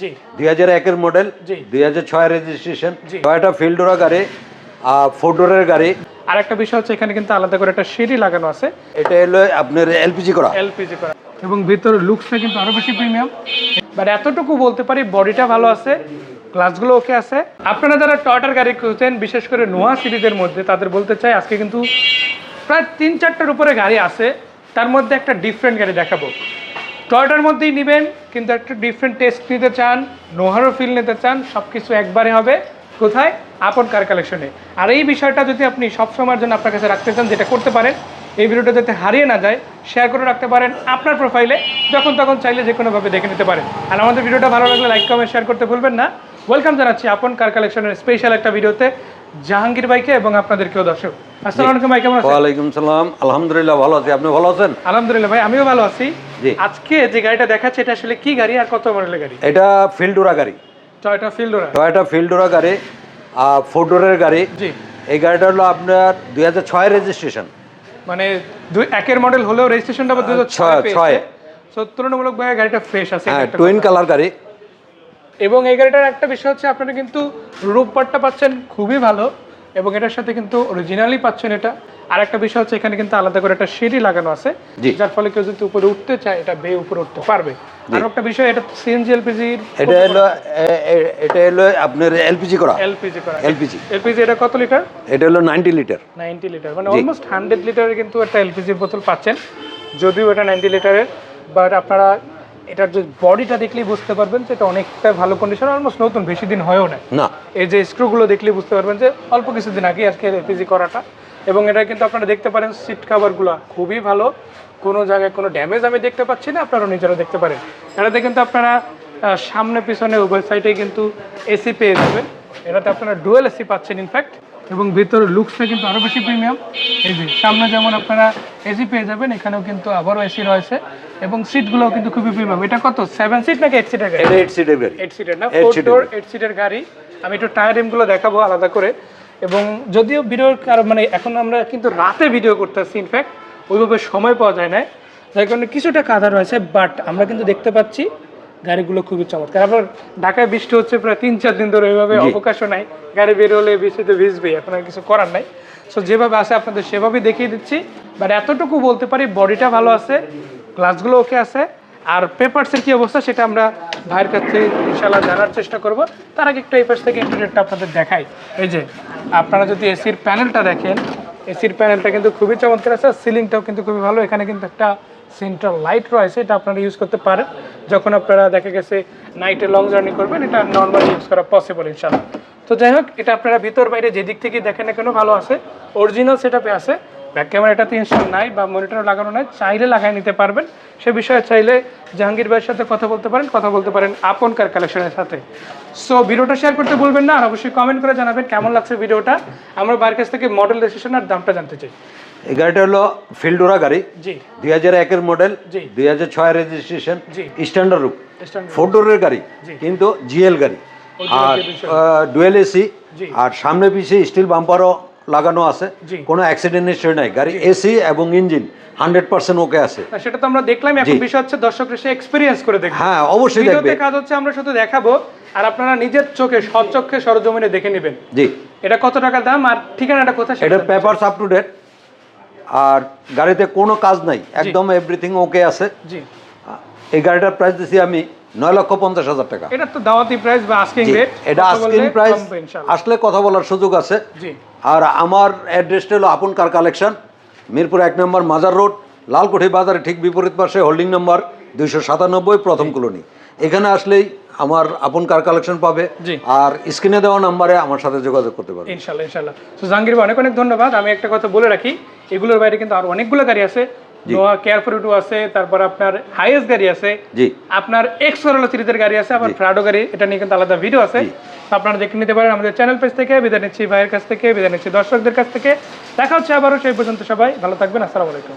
জি। দুই হাজার একের মডেল দুই হাজার ছয় রেজিস্ট্রেশন। ফিল্ডোরা গাড়ি গাড়ি। আর একটা বিষয় হচ্ছে এখানে কিন্তু আলাদা করে একটা সিঁড়ি লাগানো আছে। এটা হলো আপনার এলপিজি করা। এলপিজি করা। এবং ভিতরে লুকসটা কিন্তু আরও বেশি প্রিমিয়াম বাট এতটুকু বলতে পারি বডিটা ভালো আছে গ্লাসগুলো ওকে আছে। আপনারা যারা টয়টার গাড়ি খুঁজছেন বিশেষ করে নোয়া সিরিজের মধ্যে তাদের বলতে চাই আজকে কিন্তু প্রায় তিন চারটার উপরে গাড়ি আছে। তার মধ্যে একটা ডিফারেন্ট গাড়ি দেখাবো। টয়টার মধ্যেই নেবেন কিন্তু একটা ডিফারেন্ট টেস্ট নিতে চান নোহারও ফিল নিতে চান সব কিছু একবারে হবে। কোথায়? আপন কার কালেকশনে আর এই বিষয়টা যদি আপনি সব সময়ের জন্য আপনার কাছে রাখতে চান যেটা করতে পারেন এই ভিডিওটা যাতে হারিয়ে না যায় শেয়ার করে রাখতে পারেন আপনার প্রোফাইলে যখন তখন চাইলে যে কোনোভাবে দেখে নিতে পারেন। আর আমাদের ভিডিওটা ভালো লাগলে লাইক কমেন্ট শেয়ার করতে ভুলবেন না। ওয়েলকাম জানাচ্ছি আপন কার কালেকশনের স্পেশাল একটা ভিডিওতে জাহাঙ্গীর ভাইকে এবং আপনাদেরকেও দর্শক। আসসালামু আলাইকুম ভাই কেমন আছেন? সালাম। আলহামদুলিল্লাহ ভালো আছি। আপনি ভালো আছেন? আলহামদুলিল্লাহ ভাই আমিও ভালো আছি। আজকে যে গাড়িটা দেখাচ্ছে এটা আসলে কি গাড়ি আর কত মডেলের গাড়ি? এটা ফিল্ডোরা গাড়ি। টয়টা ফিল্ডোরা? টয়টা ফিল্ডোরা গাড়ি ফোর ডোরের গাড়ি। জি। এই গাড়িটা হলো আপনার দুই হাজার ছয় রেজিস্ট্রেশন। মানে দুই একের মডেল হলেও রেজিস্ট্রেশনটা দুই হাজার ছয় ছয়, ছয়। সো তুলনামূলক ভাবে গাড়িটা ফ্রেশ আছে হ্যাঁ টুইন কালার গাড়ি। এবং এই গাড়িটার একটা বিষয় হচ্ছে আপনারা কিন্তু রূপপাটটা পাচ্ছেন খুবই ভালো এবং এটার সাথে কিন্তু অরিজিনালি পাচ্ছেন এটা। আর একটা বিষয় হচ্ছে এখানে কিন্তু আলাদা করে একটা সিঁড়ি লাগানো আছে যার ফলে কেউ যদি উপরে উঠতে চায় এটা বেয়ে উপরে উঠতে পারবে। আর একটা বিষয় এটা সিএনজি এলপিজির এটা হলো এটা হলো আপনার এলপিজি করা। এলপিজি করা। এলপিজি। এলপিজি এটা কত লিটার? এটা হলো নাইনটি লিটার। Ninety litre. মানে অলমোস্ট হান্ড্রেড লিটারের কিন্তু একটা এলপিজির বোতল পাচ্ছেন। যদিও এটা নাইনটি লিটারের বাট আপনারা এটার যে বডিটা দেখলেই বুঝতে পারবেন যে এটা অনেকটা ভালো কন্ডিশন অলমোস্ট নতুন বেশি দিন হয়েও না। না। এই যে স্ক্রুগুলো দেখলেই বুঝতে পারবেন যে অল্প কিছুদিন আগে আজকে এলপিজি করাটা। এবং এটা কিন্তু আপনারা দেখতে পারেন সিট কাভারগুলো খুবই ভালো। কোনো জায়গায় কোনো ড্যামেজ আমি দেখতে পাচ্ছি না আপনারা নিজেরা দেখতে পারেন। এটাতে কিন্তু আপনারা সামনে পিছনে উভয় সাইডে কিন্তু এসি পেয়ে যাবেন। এটাতে আপনারা ডুয়েল এসি পাচ্ছেন ইনফ্যাক্ট এবং ভিতরে লুকসটা কিন্তু আরও বেশি প্রিমিয়াম এই যে সামনে যেমন আপনারা এসি পেয়ে যাবেন এখানেও কিন্তু আবারও এসি রয়েছে। এবং সিটগুলোও কিন্তু খুবই প্রিমিয়াম এটা কত সেভেন সিট নাকি এইট সিটের গাড়ি? এইট সিটের গাড়ি। এইট সিটের না? ফোর ডোর এইট সিটের গাড়ি। আমি একটু টায়ার রিমগুলো দেখাবো আলাদা করে। এবং যদিও ভিডিওর কারণ মানে এখন আমরা কিন্তু রাতে ভিডিও করতেছি ইনফ্যাক্ট ওইভাবে সময় পাওয়া যায় না যার কারণে কিছুটা কাদা রয়েছে বাট আমরা কিন্তু দেখতে পাচ্ছি গাড়িগুলো খুবই চমৎকার। আবার ঢাকায় বৃষ্টি হচ্ছে প্রায় তিন চার দিন ধরে ওইভাবে অবকাশও নাই। গাড়ি বের হলে বৃষ্টিতে ভিজবে এখন আর কিছু করার নাই। সো যেভাবে আছে আপনাদের সেভাবেই দেখিয়ে দিচ্ছি বাট এতটুকু বলতে পারি বডিটা ভালো আছে গ্লাসগুলো ওকে আছে। আর পেপারসের কি অবস্থা সেটা আমরা ভাইয়ের কাছ ইনশাল্লাহ জানার চেষ্টা করব। তার আগে একটু এই পাশ থেকে ইন্টারনেটটা আপনাদের দেখাই। এই যে, আপনারা যদি এসির প্যানেলটা দেখেন এসির প্যানেলটা কিন্তু খুবই চমৎকার আছে সিলিংটাও কিন্তু খুবই ভালো। এখানে কিন্তু একটা সেন্ট্রাল লাইট রয়েছে, এটা আপনারা ইউজ করতে পারেন। যখন আপনারা দেখা গেছে নাইটে লং জার্নি করবেন, এটা নর্মালি ইউজ করা পসিবল ইনশাল্লাহ তো যাই হোক, এটা আপনারা ভিতর বাইরে যেদিক থেকে দেখেন না কেন, ভালো আছে। অরিজিনাল সেট আছে। ব্যাক ক্যামেরাটাতে ইনস্টল নাই বা মনিটর লাগানো নাই চাইলে লাগাই নিতে পারবেন। সে বিষয়ে চাইলে জাহাঙ্গীর ভাইয়ের সাথে কথা বলতে পারেন কথা বলতে পারেন আপনকার কালেকশনের সাথে। সো ভিডিওটা শেয়ার করতে বলবেন না আর অবশ্যই কমেন্ট করে জানাবেন কেমন লাগছে ভিডিওটা। আমরা বাইরের কাছ থেকে মডেল রেজিস্ট্রেশন আর দামটা জানতে চাই। এই গাড়িটা হলো ফিল্ডোরা গাড়ি। জি। দুই হাজার একের মডেল জি। দুই হাজার ছয় রেজিস্ট্রেশন স্ট্যান্ডার্ড রূপ। ফোর ডোরের গাড়ি জি। কিন্তু জিএল গাড়ি। আর ডুয়েল এসি আর সামনে পিছিয়ে স্টিল বাম্পারও লাগানো আছে কোনো অ্যাক্সিডেন্ট হিস্ট্রি নাই। গাড়ি এসি এবং ইঞ্জিন হান্ড্রেড পার্সেন্ট ওকে আছে। সেটা তো আমরা দেখলাম এখন বিষয় হচ্ছে দর্শক এসে এক্সপিরিয়েন্স করে দেখবে। হ্যাঁ অবশ্যই দেখবে। কাজ হচ্ছে আমরা শুধু দেখাবো আর আপনারা নিজের চোখে সচক্ষে সরজমিনে দেখে নেবেন। জি। এটা কত টাকা দাম আর ঠিকানাটা কোথায় এটার পেপারস আপ টু ডেট আর গাড়িতে কোনো কাজ নাই। একদম এভরিথিং ওকে আছে। জি। এই গাড়িটার প্রাইস দিছি আমি নয় লক্ষ পঞ্চাশ হাজার টাকা। এটা তো দাওয়াতি প্রাইস বা আস্কিং রেট এটা আস্কিং প্রাইস আসলে কথা বলার সুযোগ আছে। আর আমার অ্যাড্রেসটা হলো আপন কার কালেকশন মিরপুর এক নম্বর মাজার রোড লালকুঠি বাজারে ঠিক বিপরীত পাশে হোল্ডিং নাম্বার দুইশো সাতানব্বই প্রথম কলোনি। এখানে আসলেই আমার আপন কার কালেকশন পাবে আর স্ক্রিনে দেওয়া নাম্বারে আমার সাথে যোগাযোগ করতে পারবে। ইনশাআল্লাহ তো জাহাঙ্গীর অনেক অনেক ধন্যবাদ। আমি একটা কথা বলে রাখি এগুলোর বাইরে কিন্তু আর অনেকগুলো গাড়ি আছে। নোয়া কেয়ার ফর টু আছে তারপর আপনার হাইয়েস্ট গাড়ি আছে জি। আপনার এক্স করোলা সিরিজের গাড়ি আছে আবার ফ্রাডো গাড়ি এটা নিয়ে কিন্তু আলাদা ভিডিও আছে। তো আপনারা দেখে নিতে পারেন আমাদের চ্যানেল পেজ থেকে বিদায় নিচ্ছি ভাইয়ের কাছ থেকে বিদায় নিচ্ছি দর্শকদের কাছ থেকে। দেখা হচ্ছে আবারও সেই পর্যন্ত সবাই ভালো থাকবেন আসসালামু আলাইকুম।